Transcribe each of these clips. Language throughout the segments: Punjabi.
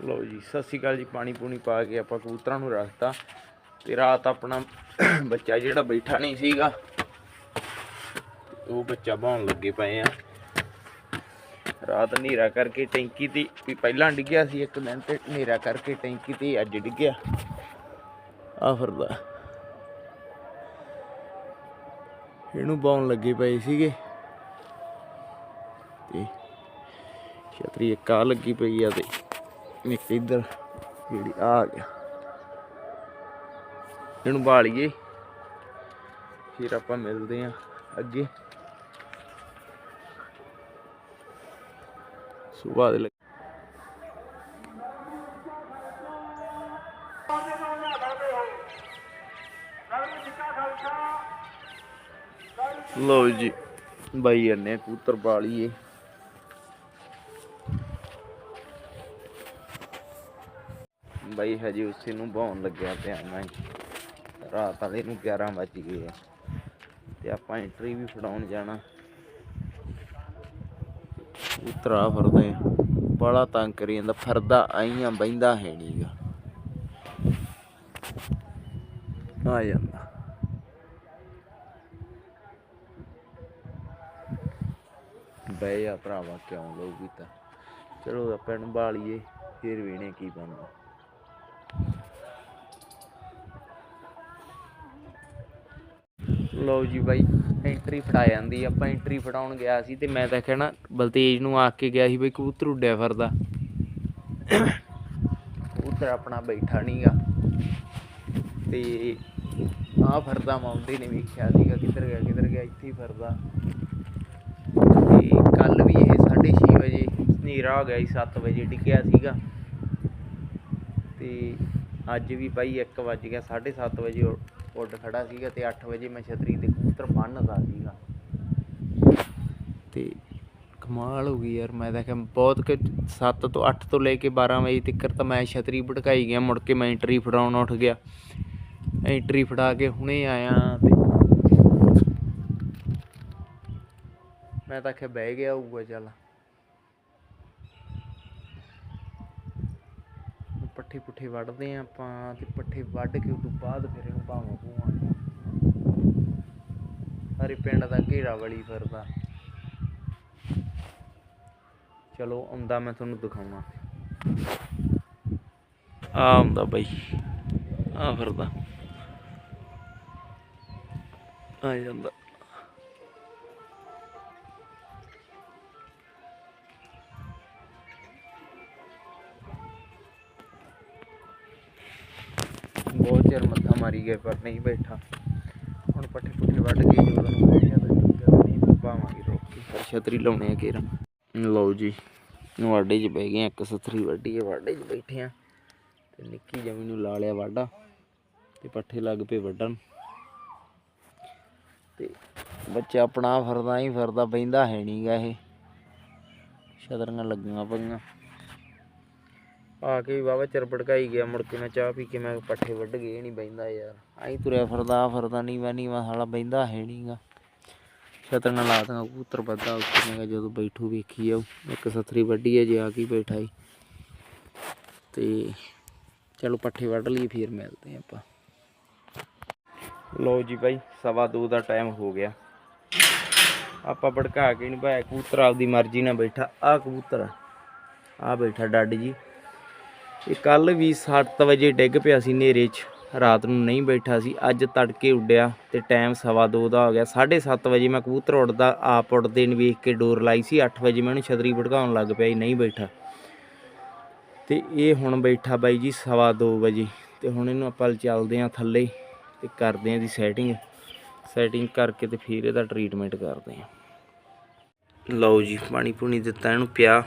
ਲਓ ਜੀ, ਸਤਿ ਸ਼੍ਰੀ ਅਕਾਲ ਜੀ, ਪਾਣੀ ਪੂਣੀ ਪਾ ਕੇ ਆਪਾਂ ਕਬੂਤਰਾਂ ਨੂੰ ਰੱਖਤਾ ਤੇ ਰਾਤ ਆਪਣਾ ਬੱਚਾ ਜਿਹੜਾ ਬੈਠਾ ਨਹੀਂ ਸੀਗਾ, ਉਹ ਬੱਚਾ ਬਾਉਣ ਲੱਗੇ ਪਏ ਆ। ਰਾਤ ਹਨੇਰਾ ਕਰਕੇ ਟੈਂਕੀ ਤੇ ਵੀ ਪਹਿਲਾਂ ਡਿੱਗਿਆ ਸੀ ਇੱਕ ਦਿਨ ਤੇ ਹਨੇਰਾ ਕਰਕੇ ਟੈਂਕੀ ਤੇ ਅੱਜ ਡਿੱਗਿਆ ਆ ਫਿਰਦਾ। ਇਹਨੂੰ ਬਾਉਣ ਲੱਗੇ ਪਏ ਸੀਗੇ। ਤੇ ਛਤਰੀ ਇੱਕ ਆ ਲੱਗੀ ਪਈ ਆ ਤੇ ਇੱਕ ਇੱਧਰ ਜਿਹੜੀ ਆ ਗਿਆ। ਇਹਨੂੰ ਬਾਲੀਏ ਫਿਰ ਆਪਾਂ ਮਿਲਦੇ ਆ ਅੱਗੇ। ਸੁਬਾਹ ਦੇ ਲੱਗ- ਲਓ ਜੀ, ਬਾਈ ਇਹਨੇ ਕੂਤਰ ਬਾਲੀਏ ਬਾਈ, ਹਜੇ ਉਸੇ ਨੂੰ ਬਹਾਉਣ ਲੱਗਿਆ ਪਿਆ ਮੈਂ। ਰਾਤ ਵਾਲੇ ਨੂੰ 11 ਵੱਜ ਗਏ ਤੇ ਆਪਾਂ ਐਂਟਰੀ ਵੀ ਫੜਾਉਣ ਜਾਣਾ। ਉਤਰਾ ਫਿਰਦੇ ਆ। ਬੜਾ ਤੰਗ ਕਰੀ ਜਾਂਦਾ। ਫਰਦਾ ਆਈਆਂ ਬੈਂਦਾ ਹੈ ਨਹੀਂਗਾ ਆ ਜਾਂਦਾ। ਬਹਿ ਜਾ ਭਰਾਵਾ, ਕਿਉਂ ਲਊਗੀ ਤਾਂ। ਚਲੋ, ਆਪਾਂ ਇਹਨੂੰ ਬਾਲੀਏ। ਫਿਰ ਵੀਣੇ ਕੀ ਬਣਦਾ। ਲਓ ਜੀ ਬਾਈ ਐਂਟਰੀ ਫੜਾ ਜਾਂਦੀ, ਆਪਾਂ ਐਂਟਰੀ ਫੜਾਉਣ ਗਿਆ ਸੀ ਤੇ ਮੈਂ ਤਾਂ ਕਹਿਣਾ ਬਲਤੇਜ ਨੂੰ ਆਖ ਕੇ ਗਿਆ ਸੀ ਬਈ ਕਬੂਤਰ ਉੱਡਿਆ ਫਿਰਦਾ। ਕਬੂਤਰ ਆਪਣਾ ਬੈਠਾ ਨਹੀਂਗਾ ਤੇ ਆ ਫਿਰਦਾ ਮਾਉਂਦੇ ਨੇ ਵੇਖਿਆ ਸੀਗਾ, ਕਿੱਧਰ ਗਿਆ ਕਿੱਧਰ ਗਿਆ, ਇੱਥੇ ਹੀ ਫਿਰਦਾ। ਤੇ ਕੱਲ ਵੀ ਇਹ 6:30 ਵਜੇ ਹਨੇਰਾ ਹੋ ਗਿਆ ਸੀ 7 ਵਜੇ ਡਿੱਗਿਆ ਸੀਗਾ। ਤੇ ਅੱਜ ਵੀ ਬਾਈ 1 ਵੱਜ ਗਿਆ 7:30 ਵਜੇ ਉੱਡ- ਖੜਾ ਸੀਗਾ ਤੇ 8 ਵਜੇ ਮੈਂ ਛਤਰੀ ਤੇ ਕਬੂਤਰ ਬੰਨਦਾ ਸੀਗਾ। ਤੇ ਕਮਾਲ ਹੋ ਗਈ ਯਾਰ, ਮੈਂ ਤਾਂ ਕਿਹਾ ਬਹੁਤ ਕਿ 7 ਤੋਂ 8 ਤੋਂ ਲੈ ਕੇ 12 ਵਜੇ ਤੱਕ ਤਾਂ ਮੈਂ ਛਤਰੀ ਭਟਕਾਈ ਗਿਆ, ਮੁੜ ਕੇ ਮੈਂ ਐਂਟਰੀ ਫੜਾਉਣ ਉੱਠ ਗਿਆ। ਐਂਟਰੀ ਫੜਾ ਕੇ ਹੁਣੇ ਆਇਆ ਤੇ ਮੈਂ ਤਾਂ ਆਖਿਆ ਬਹਿ ਗਿਆ ਹੋਊਗਾ ਚੱਲ। ਪੱਠੇ ਪੁੱਠੇ ਵੱਢਦੇ ਆ ਆਪਾਂ ਤੇ ਪੱਠੇ ਵੱਢ ਕੇ ਉਦੋਂ ਬਾਅਦ ਫਿਰ ਇਹਨੂੰ ਭਾਵਾਂ ਭੂਵਾਂ ਹਰੇ ਪਿੰਡ ਦਾ ਘੇਰਾ ਵਲੀ ਫਿਰਦਾ। ਚਲੋ, ਆਉਂਦਾ ਮੈਂ ਤੁਹਾਨੂੰ ਦਿਖਾਉਣਾ। ਆ ਆਉਂਦਾ ਬਾਈ। ਆ ਫਿਰਦਾ। ਆ ਜਾਂਦਾ। ਬਹੁਤ ਚਿਰ ਮੱਥਾ ਮਾਰੀ ਗਏ ਪਰ ਨਹੀਂ ਬੈਠਾ। ਹੁਣ ਪੱਠੇ ਪੁੱਠੇ ਵੱਢ ਕੇ ਜਦੋਂ ਨੂੰ ਨਹੀਂ ਪਾਵਾਂਗੇ ਰੋਕ ਕੇ ਪਰ ਛਤਰੀ ਲਾਉਣੇ ਆ ਕੇਰਾ। ਲਓ ਜੀ ਵਾਡੇ 'ਚ ਬਹਿ ਗਏ ਇੱਕ ਸਥਰੀ ਵੱਡੀ ਹੈ ਵਾਢੇ 'ਚ ਬੈਠੇ ਆ। ਤੇ ਨਿੱਕੀ ਜਮੀ ਨੂੰ ਲਾ ਲਿਆ ਵਾਢਾ ਤੇ ਪੱਠੇ ਲੱਗ ਪਏ ਵੱਢਣ। ਤੇ ਬੱਚਾ ਆਪਣਾ ਫਰਦਾ ਹੀ ਫਰਦਾ ਬੈਂਦਾ ਹੈ ਨਹੀਂਗਾ ਇਹ। ਛਤਰੀਆਂ ਲੱਗੀਆਂ ਪਈਆਂ। ਆ ਕੇ ਵੀ ਵਾਵਾ ਚਿਰ ਭੜਕਾਈ ਗਿਆ, ਮੁੜ ਕੇ ਮੈਂ ਚਾਹ ਪੀ ਕੇ ਮੈਂ ਪੱਠੇ ਵੱਢ ਗਏ ਨਹੀਂ ਬੈਂਦਾ ਯਾਰ। ਆਈ ਤੁਰਿਆ ਫਿਰਦਾ ਫਿਰਦਾ ਨਹੀਂ ਮੈਂ ਨਹੀਂ ਮੈਂ ਸਾਲਾ ਬੈਂਦਾ ਹੈ ਨਹੀਂਗਾ ਛਤਰੀਆਂ ਲਾ ਦਾਂਗਾ ਕਬੂਤਰ ਵੱਧਾ ਉੱਤੇ ਮੈਂ ਜਦੋਂ ਬੈਠੂ ਵੇਖੀ ਜਾਊ, ਇੱਕ ਸਥਰੀ ਵੱਡੀ ਹੈ ਜੇ ਆ ਕੇ ਬੈਠਾ ਹੀ ਤੇ ਚਲੋ ਪੱਠੇ ਵੱਢ ਲਈ ਫਿਰ ਮਿਲਦੇ ਆਪਾਂ। ਲਓ ਜੀ ਬਾਈ, ਸਵਾ ਦੋ ਦਾ ਟਾਈਮ ਹੋ ਗਿਆ। ਆਪਾਂ ਭੜਕਾ ਕੇ ਨਹੀਂ ਭਾਇਆ ਕਬੂਤਰ ਆਪਦੀ ਮਰਜ਼ੀ ਨਾਲ ਬੈਠਾ ਆ ਕਬੂਤਰ ਆ। ਬੈਠਾ ਡੱਡ ਜੀ। ਇਹ ਕੱਲ ਵੀ 7 ਵਜੇ ਡਿੱਗ ਪਿਆ ਸੀ ਹਨੇਰੇ 'ਚ। ਰਾਤ ਨੂੰ ਨਹੀਂ ਬੈਠਾ ਸੀ। ਅੱਜ ਤੜਕੇ ਉੱਡਿਆ ਤੇ ਟਾਈਮ ਸਵਾ ਦੋ ਦਾ ਹੋ ਗਿਆ। 7:30 ਵਜੇ ਮੈਂ ਕਬੂਤਰ ਉੱਡਦਾ, ਆਪ ਉੱਡਦੇ ਨੂੰ ਵੇਖ ਕੇ ਡੋਰ ਲਾਈ ਸੀ। 8 ਵਜੇ ਮੈਨੂੰ ਉਹਨੂੰ ਛਤਰੀ ਭੜਕਾਉਣ ਲੱਗ ਪਿਆ ਸੀ, ਨਹੀਂ ਬੈਠਾ। ਤੇ ਇਹ ਹੁਣ ਬੈਠਾ ਬਾਈ ਜੀ ਸਵਾ ਦੋ ਵਜੇ। ਤੇ ਹੁਣ ਇਹਨੂੰ ਆਪਾਂ ਚੱਲਦੇ ਆਂ ਥੱਲੇ ਤੇ ਕਰਦੇ ਆਂ ਦੀ ਸੈਟਿੰਗ ਸੈਟਿੰਗ ਕਰਕੇ ਤੇ ਫਿਰ ਇਹਦਾ ਟ੍ਰੀਟਮੈਂਟ ਕਰਦੇ ਆਂ ਲਓ ਜੀ ਪਾਣੀ ਪੂਣੀ ਦਿੱਤਾ ਇਹਨੂੰ ਪਿਆ।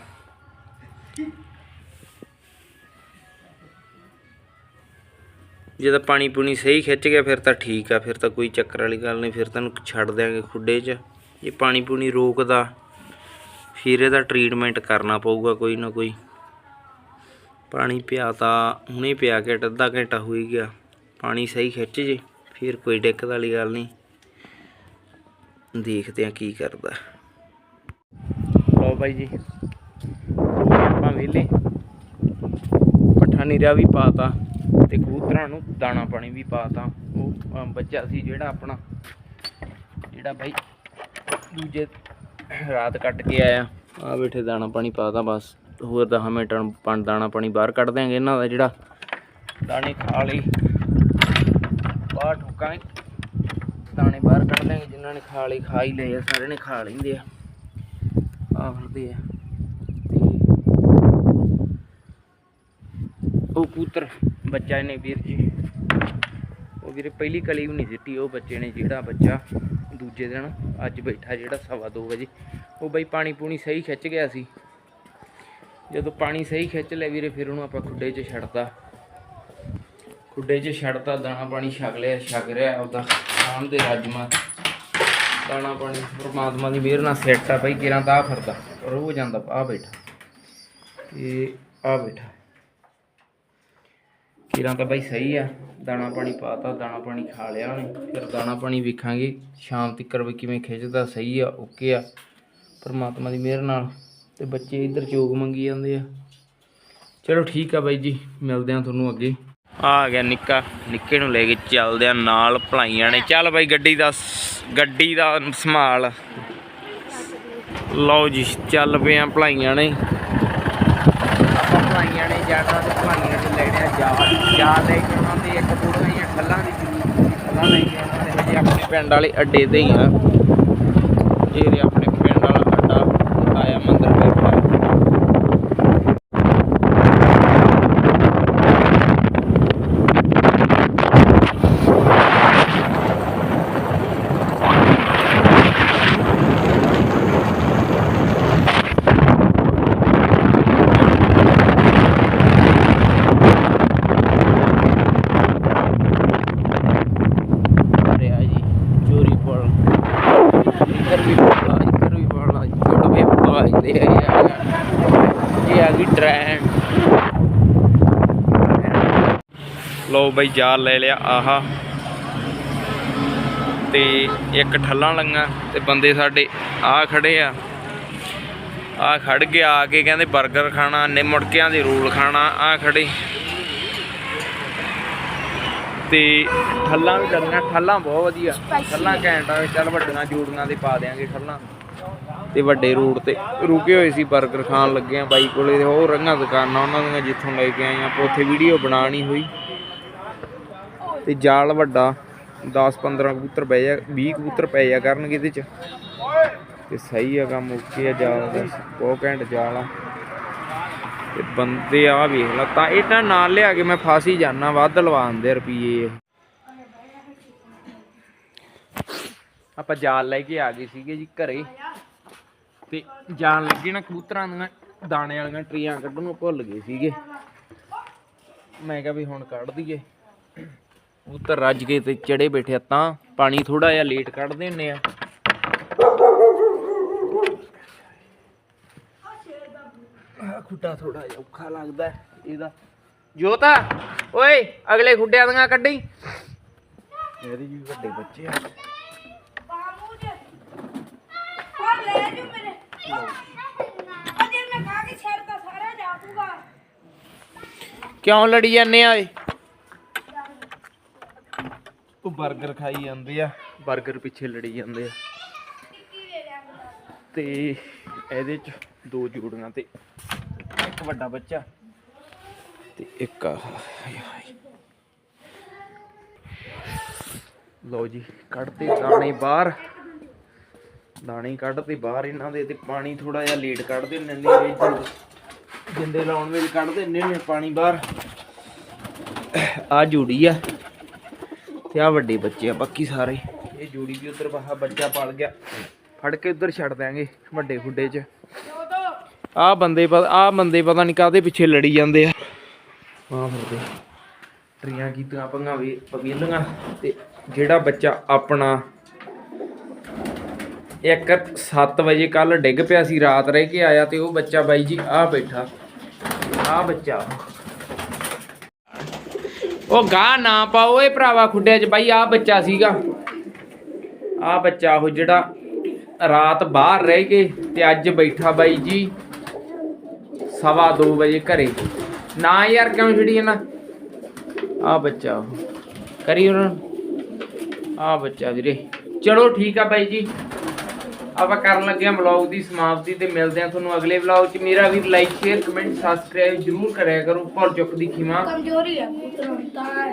ਜੇ ਤਾਂ ਪਾਣੀ ਪੂਣੀ ਸਹੀ ਖਿੱਚ ਗਿਆ, ਫਿਰ ਤਾਂ ਠੀਕ ਆ, ਫਿਰ ਤਾਂ ਕੋਈ ਚੱਕਰ ਵਾਲੀ ਗੱਲ ਨਹੀਂ, ਫਿਰ ਤੈਨੂੰ ਛੱਡ ਦਿਆਂਗੇ ਖੁੱਡੇ 'ਚ। ਜੇ ਪਾਣੀ ਪੂਣੀ ਰੋਕਦਾ, ਫਿਰ ਇਹਦਾ ਟ੍ਰੀਟਮੈਂਟ ਕਰਨਾ ਪਊਗਾ ਕੋਈ ਨਾ ਕੋਈ। ਪਾਣੀ ਪਿਆ ਤਾਂ ਹੁਣੇ ਪਿਆ ਕੇ ਅੱਧਾ ਘੰਟਾ ਹੋ ਗਿਆ। ਪਾਣੀ ਸਹੀ ਖਿੱਚ ਜੇ, ਫਿਰ ਕੋਈ ਦਿੱਕਤ ਵਾਲੀ ਗੱਲ ਨਹੀਂ। ਦੇਖਦੇ ਆ ਕੀ ਕਰਦਾ। ਲਓ ਬਾਈ ਜੀ, ਆਪਾਂ ਪੱਠਾ ਨੀਰਾ ਵੀ ਪਾਤਾ। ਤੇ ਕਬੂਤਰਾਂ ਨੂੰ ਦਾਣਾ ਪਾਣੀ ਵੀ ਪਾਤਾ ਉਹ ਬੱਚਾ ਸੀ ਜਿਹੜਾ ਆਪਣਾ, ਜਿਹੜਾ ਬਾਈ ਦੂਜੇ ਰਾਤ ਕੱਟ ਕੇ ਆਇਆ। ਆ ਬੈਠੇ ਦਾਣਾ ਪਾਣੀ ਪਾਤਾ ਬਸ। ਹੋਰ 10 ਮਿੰਟਾਂ ਪਣ ਦਾਣਾ ਪਾਣੀ ਬਾਹਰ ਕੱਢ ਦਿਆਂਗੇ ਇਹਨਾਂ ਦਾ ਜਿਹੜਾ ਦਾਣੇ ਖਾ ਲਈ ਬਾਹਰ ਠੋਕਾਂਗੇ। ਦਾਣੇ ਬਾਹਰ ਕੱਢ ਦਿਆਂਗੇ। ਜਿਨ੍ਹਾਂ ਨੇ ਖਾ ਲਈ ਖਾ ਹੀ ਲਏ ਆ, ਸਾਰੇ ਨੇ ਖਾ ਲੈਂਦੇ ਆ। ਆ ਫਿਰਦੇ ਆ। ਤੇ ਉਹ ਕੂਤਰ ਬੱਚਾ ਇਹਨੇ ਵੀਰ ਜੀ। ਉਹ ਵੀਰੇ ਪਹਿਲੀ ਕਲੀ ਵੀ ਨਹੀਂ ਦਿੱਤੀ ਉਹ ਬੱਚੇ ਨੇ ਜਿਹੜਾ ਬੱਚਾ ਦੂਜੇ ਦਿਨ ਅੱਜ ਬੈਠਾ ਜਿਹੜਾ ਸਵਾ ਦੋ ਵਜੇ। ਉਹ ਬਈ ਪਾਣੀ ਪੂਣੀ ਸਹੀ ਖਿੱਚ ਗਿਆ ਸੀ। ਜਦੋਂ ਪਾਣੀ ਸਹੀ ਖਿੱਚ ਲਿਆ ਵੀਰੇ, ਫਿਰ ਉਹਨੂੰ ਆਪਾਂ ਖੁੱਡੇ 'ਚ ਛੱਡਤਾ। ਖੁੱਡੇ 'ਚ ਛੱਡਤਾ, ਦਾਣਾ ਪਾਣੀ ਛਕ ਲਿਆ, ਛਕ ਰਿਹਾ ਉਹਦਾ ਸ਼ਾਮ ਦੇ ਰਾਜਮਾ। ਦਾਣਾ ਪਾਣੀ ਪਰਮਾਤਮਾ ਦੀ ਮਿਹਰ ਨਾਲ ਸੈੱਟ ਆ ਬਈ ਕਿਰਾਂ ਤਾਂ ਆ ਫਿਰਦਾ ਰੋ ਜਾਂਦਾ ਆ ਬੈਠਾ। ਇਹ ਆ ਬੈਠਾ। ਕਿਰਾਂ ਤਾਂ ਬਾਈ ਸਹੀ ਆ, ਦਾਣਾ ਪਾਣੀ ਪਾਤਾ, ਦਾਣਾ ਪਾਣੀ ਖਾ ਲਿਆ ਉਹਨੇ, ਫਿਰ ਦਾਣਾ ਪਾਣੀ ਵੇਖਾਂਗੇ, ਸ਼ਾਮ ਤੱਕ ਵੀ ਕਿਵੇਂ ਖਿੱਚਦਾ, ਸਹੀ ਆ ਓਕੇ ਆ, ਪਰਮਾਤਮਾ ਦੀ ਮਿਹਰ ਨਾਲ, ਤੇ ਬੱਚੇ ਇੱਧਰ ਚੋਗ ਮੰਗੀ ਜਾਂਦੇ ਆ। ਚਲੋ ਠੀਕ ਆ ਬਾਈ ਜੀ, ਮਿਲਦੇ ਆ ਤੁਹਾਨੂੰ ਅੱਗੇ। ਆ ਗਿਆ ਨਿੱਕਾ, ਨਿੱਕੇ ਨੂੰ ਲੈ ਕੇ ਚੱਲਦੇ ਆ ਨਾਲ, ਭਲਾਈਆਂ ਨੇ। ਚੱਲ ਬਾਈ ਗੱਡੀ ਦਾ ਗੱਡੀ ਦਾ ਸੰਭਾਲ। ਲਓ ਜੀ, ਚੱਲ ਪਏ ਆ ਭਲਾਈਆਂ ਨੇ। ਆਪਾਂ ਭਲਾਈਆਂ ਨੇ ਜਾਣਾ ਤੇ ਭਲਾਈਆਂ ਤੇ ਲੈਣੇ ਲੈ ਕੇ ਉਹਨਾਂ ਦੇ ਇੱਕ ਦੋ ਦੀਆਂ ਖੱਲਾਂ ਦੀ ਜ਼ਰੂਰਤ ਸੀ ਖੱਲਾਂ ਲੈ ਕੇ ਉਹਨਾਂ ਦੇ ਹਜੇ ਆਪਣੇ ਪਿੰਡ ਵਾਲੇ ਅੱਡੇ ਤੇ ਹੀ ਆ। ਇਹ ਆਪਣੇ ਪਿੰਡ ਵਾਲਾ ਅੱਡਾ ਆਇਆ ਮੰਦਰ ਬੈਠਾ ਰਿਹਾ ਜੀ ਚੋਰੀ ਪੁਲ ਇੱਧਰ ਵੀ ਪੁਲ ਇੱਧਰ ਵੀ ਪੁਲ ਛੋਟੇ ਪੁਲ ਆਉਂਦੇ ਆ ਯਾਰ ਟ੍ਰੈਨ ਲੋ ਬਈ ਜਾਲ ਲੈ ਲਿਆ ਆਹਾ। ਤੇ ਇੱਕ ਠੱਲਾਂ ਲੰਗਾ ਤੇ ਬੰਦੇ ਸਾਡੇ ਆ ਖੜੇ ਆ। ਆ ਖੜ ਕੇ ਆ ਕੇ ਕਹਿੰਦੇ 버ਗਰ ਖਾਣਾ ਨਿਮੜਕਿਆਂ ਦੇ ਰੋਲ ਖਾਣਾ ਆ ਖੜੇ। ਤੇ ਠੱਲਾਂ ਵੀ ਲੱਗੀਆਂ ਠੱਲਾਂ ਬਹੁਤ ਵਧੀਆ। ਠੱਲਾਂ ਘੈਂਟ ਆ ਚੱਲ ਵੱਡੀਆਂ ਜੋੜੀਆਂ ਦੇ ਪਾ ਦਿਆਂਗੇ ਠੱਲਾਂ। ਤੇ ਵੱਡੇ ਰੋਡ ਤੇ ਰੁਕੇ ਹੋਏ ਸੀ 버ਗਰ ਖਾਣ ਲੱਗੇ ਆ ਬਾਈ ਕੋਲੇ ਹੋਰ ਰੰਗਾਂ ਦੁਕਾਨਾਂ ਉਹਨਾਂ ਦੀਆਂ ਜਿੱਥੋਂ ਲੈ ਕੇ ਆਏ ਆਪਾਂ ਉੱਥੇ ਵੀਡੀਓ ਬਣਾਣੀ ਹੋਈ। ਤੇ ਜਾਲ ਵੱਡਾ 10 15 ਕਬੂਤਰ ਪੈ ਜਾ 20 ਕਬੂਤਰ ਪੈ ਜਾ ਕਰਨਗੇ ਇਹਦੇ ਚ। ਤੇ ਸਹੀ ਆ ਕੰਮ, ਓਕੇ ਆ ਜਾਲ ਦਾ, ਬਹੁਤ ਘੈਂਟ ਜਾਲ ਆ। ਤੇ ਬੰਦੇ ਆ ਵੇਖ ਲਾ, ਤਾਂ ਇਹਨਾਂ ਨਾਲ ਲਿਆ ਕੇ ਮੈਂ ਫਸ ਹੀ ਜਾਣਾ ਵੱਧ ਦਿੰਦੇ ਰੁਪਏ ਆਪਾਂ ਜਾਲ ਲੈ ਕੇ ਆ ਗਏ ਸੀਗੇ ਜੀ ਘਰੇ। ਤੇ ਜਾਣ ਲੱਗੇ ਨਾ ਕਬੂਤਰਾਂ ਦੀਆਂ ਦਾਣੇ ਵਾਲੀਆਂ ਟਰੀਆਂ ਕੱਢਣ ਨੂੰ ਭੁੱਲ ਗਏ ਸੀਗੇ। ਮੈਂ ਕਿਹਾ ਵੀ ਹੁਣ ਕੱਢ ਦਈਏ। ਕਬੂਤਰ ਰੱਜ ਕੇ ਤੇ ਚੜੇ ਬੈਠੇ ਤਾਂ ਪਾਣੀ ਥੋੜਾ ਜਿਹਾ ਲੇਟ ਕੱਢਦੇ ਹੁੰਨੇ ਆ। ਆਹ ਖੁੱਡਾ ਥੋੜਾ ਜਿਹਾ ਔਖਾ ਲੱਗਦਾ ਹੈ ਇਹਦਾ। ਜੋਤਾ, ਓਏ, ਅਗਲੇ ਖੁੱਡਿਆਂ ਦੀਆਂ ਕੱਢੀ। ਇਹਦੀ ਵੀ ਵੱਡੇ ਬੱਚੇ ਆ। ਬਾਮੂ ਜੀ ਲੈ ਜੂ ਅਜੇ ਮੈਂ ਖਾ ਕੇ ਛੱਡਦਾ ਸਾਰਾ ਜਾਪੂਗਾ ਕਿਉਂ ਲੜੀ ਜਾਂਦੇ ਆ ਏ ਉਹ 버ਗਰ ਖਾਈ ਜਾਂਦੇ ਆ। 버ਗਰ ਪਿੱਛੇ ਲੜੀ ਜਾਂਦੇ ਆ। ਤੇ? ਇਹਦੇ ਚ ਦੋ ਜੋੜੀਆਂ ਤੇ ਇੱਕ ਵੱਡਾ ਬੱਚਾ ਤੇ ਇੱਕ ਹਾਏ। ਲਓ ਜੀ ਕੱਢਦੇ ਦਾਣੇ ਬਾਹਰ। ਦਾਣੇ ਕੱਢਦੇ ਬਾਹਰ ਇਹਨਾਂ ਦੇ ਤੇ ਪਾਣੀ ਥੋੜਾ ਜਿਹਾ ਲੇਟ ਕੱਢਦੇ ਹੁੰਦੇ ਨੇ ਜਿੰਦੇ ਲਾਉਣ ਵੇਲੇ ਕੱਢਦੇ ਹੁੰਦੇ ਨੇ ਪਾਣੀ ਬਾਹਰ। ਆ ਜੂੜੀ ਆ ਤੇ ਆ ਵੱਡੇ ਬੱਚੇ ਆ ਬਾਕੀ ਸਾਰੇ। ਇਹ ਜੂੜੀ ਵੀ ਉਧਰ ਬਾਹਾ ਬੱਚਾ ਪਲ ਗਿਆ। ਫੜ ਕੇ ਉਧਰ ਛੱਡ ਦਿਆਂਗੇ ਵੱਡੇ ਖੁੱਡੇ 'ਚ। ਆ ਬੰਦੇ ਪਤਾ ਆ ਬੰਦੇ ਪਤਾ ਨਹੀਂ ਕਾਹਦੇ ਪਿੱਛੇ ਲੜੀ ਜਾਂਦੇ ਆ। ਆ ਫਿਰਦੇ ਟਰੀਆਂ ਕੀਤੀਆਂ ਪੰਗਾ ਵੀ ਪਵੇਲੀਆਂ ਤੇ ਜਿਹੜਾ ਬੱਚਾ ਆਪਣਾ ਇੱਕ 7 ਵਜੇ ਕੱਲ ਡਿੱਗ ਪਿਆ ਸੀ, ਰਾਤ ਰਹਿ ਕੇ ਆਇਆ ਤੇ ਉਹ ਬੱਚਾ ਬਾਈ ਜੀ ਆ ਬੈਠਾ। ਆ ਬੱਚਾ। ਉਹ ਗਾ ਨਾ ਪਾਓ ਏ ਭਰਾਵਾ ਖੁੱਡਿਆ ਚ ਬਾਈ ਆ ਬੱਚਾ ਸੀਗਾ। ਆ ਬੱਚਾ ਉਹ ਜਿਹੜਾ ਰਾਤ ਬਾਹਰ ਰਹਿ ਕੇ ਤੇ ਅੱਜ ਬੈਠਾ ਬਾਈ ਜੀ ਸਵਾ 2 ਵਜੇ ਘਰੇ। ਨਾ ਯਾਰ, ਕਿਉਂ ਛਿੜੀ ਨਾ ਆ ਬੱਚਾ ਉਹ। ਕਰੀ ਉਹਨਾਂ ਆ ਬੱਚਾ ਵੀਰੇ। ਚਲੋ ਠੀਕ ਆ ਬਾਈ ਜੀ। ਆਪਾਂ ਕਰਨ ਲੱਗੇ ਆ ਵਲੌਗ ਦੀ ਸਮਾਪਤੀ ਤੇ ਮਿਲਦੇ ਆ ਤੁਹਾਨੂੰ ਅਗਲੇ ਵਲੌਗ 'ਚ। ਮੇਰਾ ਵੀ ਲਾਈਕ ਸ਼ੇਅਰ ਕਮੈਂਟ ਸਬਸਕ੍ਰਾਈਬ ਜਰੂਰ ਕਰਿਆ ਕਰੋ। ਭੁੱਲ ਚੁੱਕ ਦੀ ਖਿਮਾ। ਕਮਜ਼ੋਰੀ ਹੈ ਪੁੱਤਰ ਤਾਂ